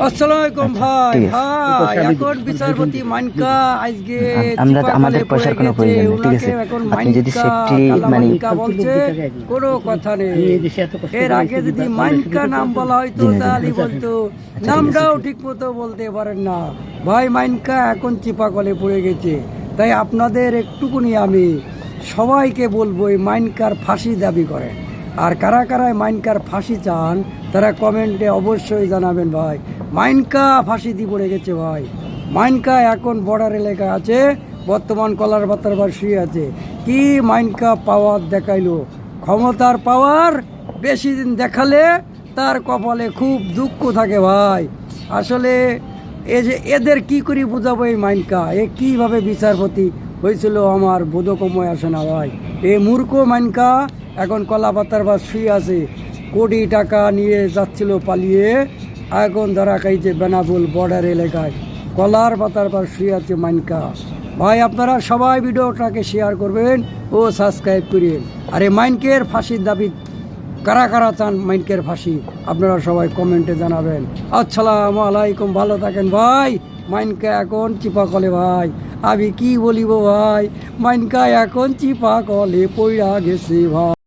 আসসালামাইকুম ভাই। ভাই এখন বিচারপতি মানকা আজকে আমরা আমাদের পয়সার কোনো প্রয়োজন নেই, ঠিক আছে? আপনি যদি মাইনকা, মানে- বলছে কোনো কথা নেই। এর আগে যদি মাইনকা নাম বলা হয়তো। তাহলে বলতো নামটাও ঠিক মতো বলতে পারেন না। ভাই মাইনকা এখন চিপা কলে পড়ে গেছে। তাই আপনাদের একটুকুনি আমি সবাইকে বলব এই মাইনকার ফাঁসি দাবি করেন। আর কারা কারায় মাইনকার ফাঁসি চান, তারা কমেন্টে অবশ্যই জানাবেন ভাই। মাইনকা ফাঁসি দিয়ে পড়ে গেছে ভাই। মাইনকা এখন বর্ডার এলাকা আছে, বর্তমান কলার বাতার বার শুয়ে আছে। কি মাইনকা পাওয়ার দেখাইলো? ক্ষমতার পাওয়ার বেশি দিন দেখালে তার কপালে খুব দুঃখ থাকে ভাই। আসলে এ যে এদের কি করে বুঝাবো এই মাইনকা? এ কীভাবে বিচারপতি হয়েছিল আমার বোধকময় আসে না ভাই। এ মূর্খ মাইনকা এখন কলা পাতার বা শুয়ে আছে। কোটি টাকা নিয়ে যাচ্ছিল পালিয়ে। এখন ধরা খাইছে বেনাবুল বর্ডার এলাকায়। কলার পাতার পর শুয়ে আছে মাইনকা। ভাই, আপনারা সবাই ভিডিওটাকে শেয়ার করবেন ও সাবস্ক্রাইব করিয়েন। আর মাইনকের ফাঁসির দাবি, কারা কারা চান মাইনকের ফাঁসি, আপনারা সবাই কমেন্টে জানাবেন। আসসালামু আলাইকুম, ভালো থাকেন ভাই। মাইনকা এখন চিপা কলে ভাই। আমি কি বলিব ভাই? মাইনকা এখন চিপা কলে পইড়া গেছে ভাই।